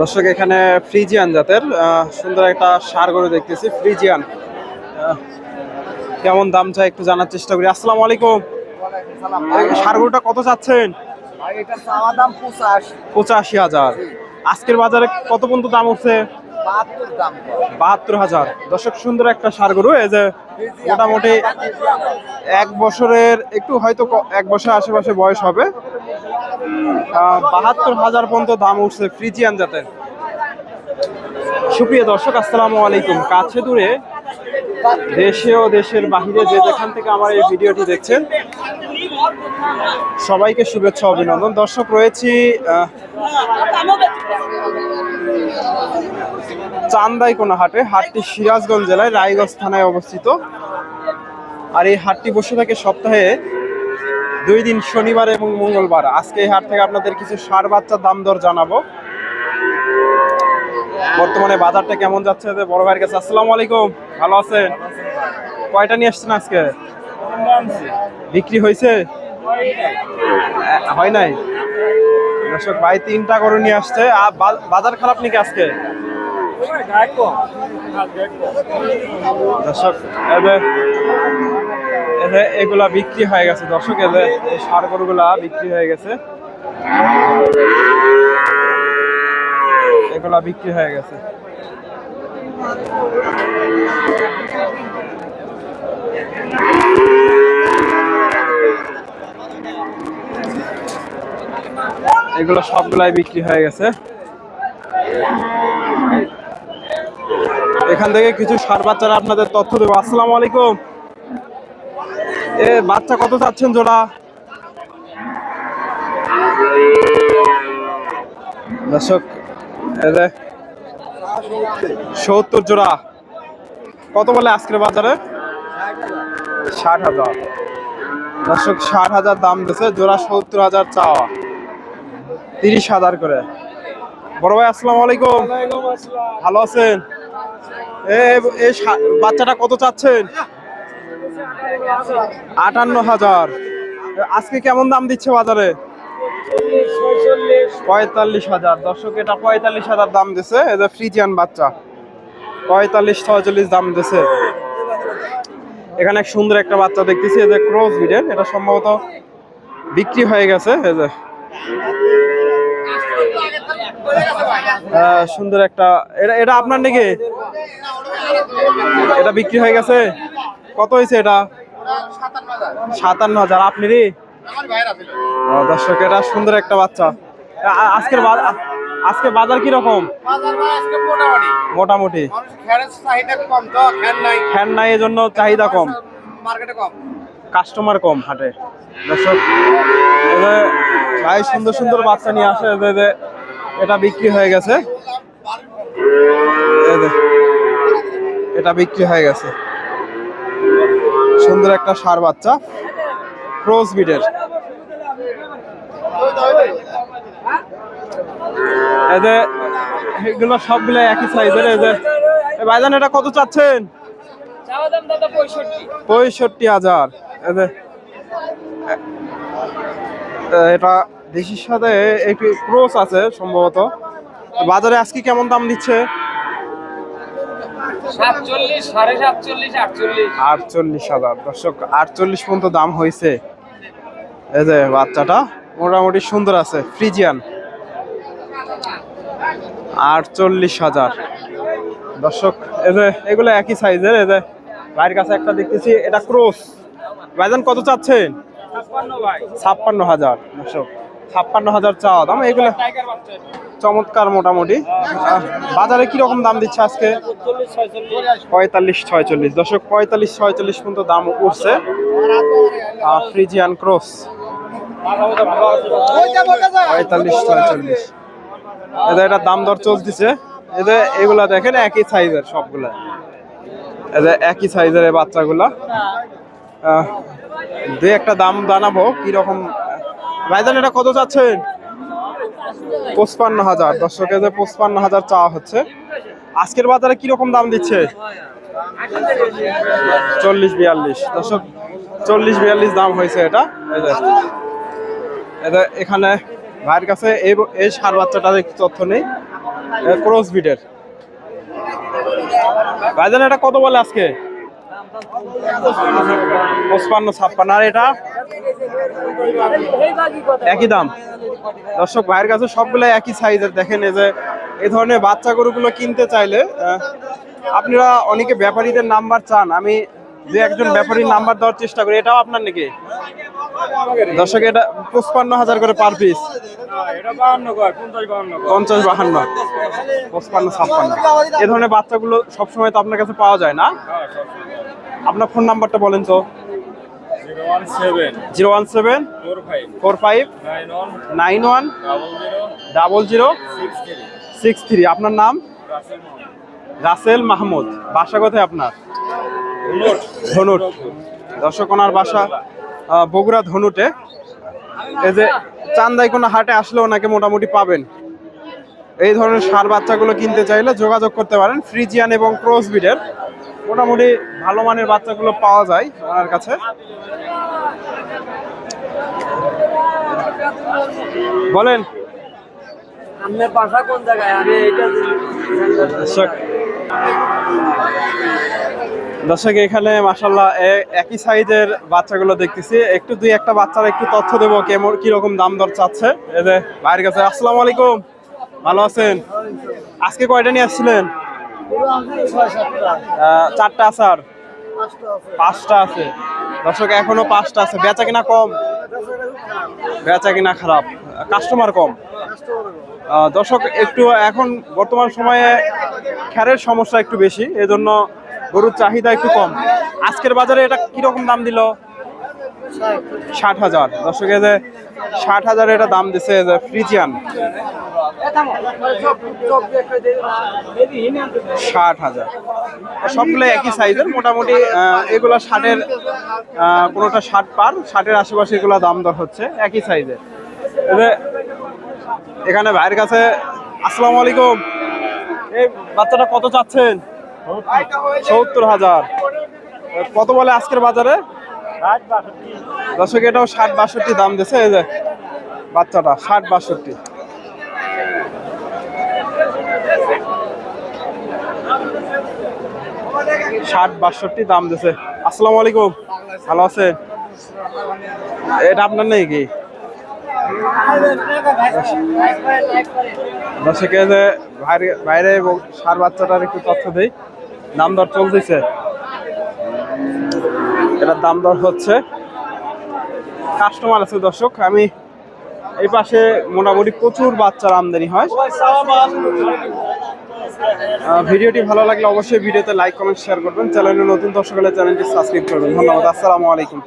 দর্শক এখানে ফ্রিজিয়ান জাতের সুন্দর একটা সার গরু দেখতেছি ফ্রিজিয়ান। কেমন দাম চাই একটু জানার চেষ্টা করি। আসসালামু আলাইকুম। সার গরুটা কত চাচ্ছেন? পঁচাশি হাজার। আজকের বাজারে কত পর্যন্ত দাম উঠছে? বাহাত্তর হাজার। দর্শক, সুন্দর একটা সার গরু এই যে মোটামুটি এক বছরের একটু হয়তো এক বছরের আশেপাশে বয়স হবে। বাহাত্তর হাজার পর্যন্ত দাম উঠছে ফ্রিজিয়ান জাতের। সুপ্রিয় দর্শক, আসসালামু আলাইকুম। কাছে দূরে দেশে ও দেশের বাহিরে যে যেখান থেকে আমার এই ভিডিওটি দেখছেন, সবাইকে শুভেচ্ছা, অভিনন্দন। দর্শক, রয়েছি চান্দাইকোনা হাটে হাটটি সিরাজগঞ্জ জেলায় রায়গঞ্জ থানায় অবস্থিত। আর এই হাটটি বসে থাকে সপ্তাহে দুই দিন শনিবার এবং মঙ্গলবার। আজকে এই হাট থেকে আপনাদের কিছু সার বাচ্চার দাম দর জানাব। বর্তমানে বাজারটা কেমন যাচ্ছে বড় ভাইয়ের কাছে? আসসালামু আলাইকুম ভালো আছেন? কয়টা নিয়ে আসছেন আজকে? বিক্রি হয়েছে? হয় নাই? দর্শক ভাই তিনটা করে নিয়ে আসছে। আর বাজার খারাপ নাকি আজকে? দর্শক এগুলা বিক্রি হয়ে গেছে। দর্শক এদের সার গরুগুলা বিক্রি হয়ে গেছে। এগুলা বিক্রি হয়ে গেছে। এগুলো সবগুলাই বিক্রি হয়ে গেছে। এখান থেকে কিছু সার বাচ্চারা আপনাদের তথ্য দেবো। আসসালামু আলাইকুম। এ, বাচ্চা কত চাচ্ছেন জোড়া? দর্শক সত্তর জোড়া। কত বলে আজকের বাজারে? ষাট হাজার। দর্শক, ষাট হাজার দাম দিছে, জোড়া সত্তর হাজার চাওয়া। তিরিশ হাজার করে। বড় ভাই আসসালাম আলাইকুম। ভালো আছেন? এই বাচ্চাটা কত চাচ্ছেন? আটান্ন হাজার। আজকে কেমন দাম দিচ্ছে বাজারে? পঁয়তাল্লিশ হাজার। দর্শক এটা পঁয়তাল্লিশ হাজার দাম দিছে। এটা ফ্রিজিয়ান বাচ্চা। পঁয়তাল্লিশ ছয়চল্লিশ দাম দিছে। এখানে এক সুন্দর একটা বাচ্চা দেখতেছি এই যে ক্রস ব্রিডের। এটা সম্ভবত বিক্রি হয়ে গেছে এই যে। সুন্দর একটা এটা এটা আপনার নাকি? এটা বিক্রি হয়ে গেছে? কত হয়েছে এটা? সাতান্ন হাজার। আপনারই? দর্শক এটা সুন্দর একটা বাচ্চা। আজকের আজকে বাজার কি রকম? মোটামুটি। ফ্যান নাই। এজন্য চাহিদা কম। কাস্টমার কম হাটে। দর্শক ভাই সুন্দর সুন্দর বাচ্চা নিয়ে আসে এটা বিক্রি হয়ে গেছে। এটা বিক্রি হয়ে গেছে। সুন্দর একটা সার বাচ্চা ক্রস বিডের এদের এগুলো সবগুলো একই সাইজের এদের এ ভাইজান এটা কত চাচ্ছেন? পঁয়ষট্টি। হাজার। এটা দেশির সাথে একটু ক্রস আছে সম্ভবত। বাজারে আজকে কেমন দাম দিচ্ছে? আটচল্লিশ। হাজার। দর্শক আটচল্লিশ পর্যন্ত দাম হয়েছে। এই যে বাচ্চাটা মোটামুটি সুন্দর আছে ফ্রিজিয়ান। আটচল্লিশ হাজার। দর্শক এই যে এগুলো একই সাইজের এই যে ভাইয়ের কাছে একটা দেখতেছি এটা ক্রস। ভাইজান কত চাচ্ছেন? ছাপ্পান্ন হাজার। দর্শক ছাপ্পান্ন হাজার চাওয়া দাম। এগুলো চমৎকার মোটামুটি। বাজারে কি রকম দাম দিচ্ছে আজকে? পঁয়তাল্লিশ ছয়চল্লিশ। দশক পঁয়তাল্লিশ ছয়চল্লিশ পর্যন্ত দাম উঠছে। ফ্রিজিয়ান ক্রস পঁয়তাল্লিশ ছয়চল্লিশ। এদের এটা দাম দর চলতেছে। এদের এগুলা দেখেন একই সাইজের সবগুলা। এদের একই সাইজের বাচ্চাগুলা। আহ, দুই একটা দাম জানাব কীরকম ভাইজান, এটা কত চাচ্ছেন? পঁচপান্ন হাজার। দর্শকের যে পঁচপান্ন হাজার চাওয়া হচ্ছে। আজকের বাজারে কীরকম দাম দিচ্ছে? চল্লিশ বিয়াল্লিশ। দর্শক, চল্লিশ বিয়াল্লিশ দাম হয়েছে এটা। এদের এখানে ভাইয়ের কাছে এই এই সার বাচ্চাটার একটু তথ্য নেই। ক্রস বিডের ভাইজান, এটা কত বলে আজকে? পঁচপান্ন, ছাপ্পান্ন। আর এটা একই দাম। দর্শক, ভাইয়ের কাছে সবগুলো একই সাইজের। দেখেন এই যে, এই ধরনের বাচ্চা গরুগুলো কিনতে চাইলে আপনারা অনেকে ব্যাপারীদের নাম্বার চান। আমি যে একজন ব্যাপারীর নাম্বার দেওয়ার চেষ্টা করি। এটাও আপনার নাকি? দর্শক, এটা পঁচপান্ন হাজার করে পার পিস পঞ্চাশ বাহান্ন। পঁচপান্ন, ছাপ্পান্ন। এ ধরনের বাচ্চাগুলো সবসময় তো আপনার কাছে পাওয়া যায় না। আপনার ফোন নাম্বারটা বলেন তো। Zero one seven. Four five. Nine one. Double zero. Six three. আপনার নাম? রাসেল মাহমুদ। বাসা কোথায় আপনার? ধনুট। দর্শক ওনার বাসা বগুড়া ধনুটে। এই যে চান্দাই কোনো হাটে আসলে ওনাকে মোটামুটি পাবেন। এই ধরনের সার বাচ্চাগুলো কিনতে চাইলে যোগাযোগ করতে পারেন ফ্রিজিয়ান এবং ক্রস বিডের মোটামুটি ভালো মানের বাচ্চাগুলো পাওয়া যায় ওনার কাছে। বলেন। আপনার বাসা কোন জায়গায়? আমি এটা দর্শক দর্শক এখানে মাসাল্লাহ একই সাইজের বাচ্চাগুলো দেখতেছি। একটু দুই একটা বাচ্চার একটু তথ্য দেবো কেমন কীরকম দাম দর চাচ্ছে। এদের ভাইয়ের কাছে আসসালামু আলাইকুম। ভালো আছেন? আজকে কয়টা নিয়ে আসছিলেন? চারটা আসার পাঁচটা আছে। দর্শক, এখনও পাঁচটা আছে। বেচা কিনা কম? বেচা কিনা খারাপ। কাস্টমার কম? দর্শক, একটু এখন বর্তমান সময়ে খ্যারের সমস্যা একটু বেশি, এজন্য গরুর চাহিদা একটু কম। আজকের বাজারে এটা কীরকম দাম দিল? ষাট হাজার। দর্শক, এই যে ষাট হাজার এটা দাম দিছে যে ফ্রিজিয়ান। ষাট হাজার। সবগুলো একই সাইজের, মোটামুটি এগুলো ষাটের কোনোটা ষাট পার, ষাটের আশেপাশে এগুলো দাম দর হচ্ছে, একই সাইজের। এখানে ভাইয়ের কাছে, আসসালামু আলাইকুম। এই বাচ্চাটা কত চাচ্ছেন? সত্তর হাজার। কত বলে আজকের বাজারে? দর্শক, এটাও ষাট বাষট্টি দাম দিছে এই যে বাচ্চাটা, ষাট বাষট্টি। ষাট বাষট্টি দাম দিছে আসসালামু আলাইকুম। ভালো আছে এটা আপনার নেই কি? দর্শকে যে বাইরে বাইরে সার বাচ্চাটার একটু তথ্য দেই। দাম দর চলতেছে। এটার দাম দর হচ্ছে। কাস্টমার আছে দর্শক, আমি এই পাশে মোটামুটি প্রচুর বাচ্চার আমদানি হয়। ভিডিওটি ভালো লাগলে অবশ্যই ভিডিওতে লাইক কমেন্ট শেয়ার করবেন। চ্যানেলে নতুন দর্শক হলে চ্যানেলটি সাবস্ক্রাইব করবেন। ধন্যবাদ, আসসালামু আলাইকুম।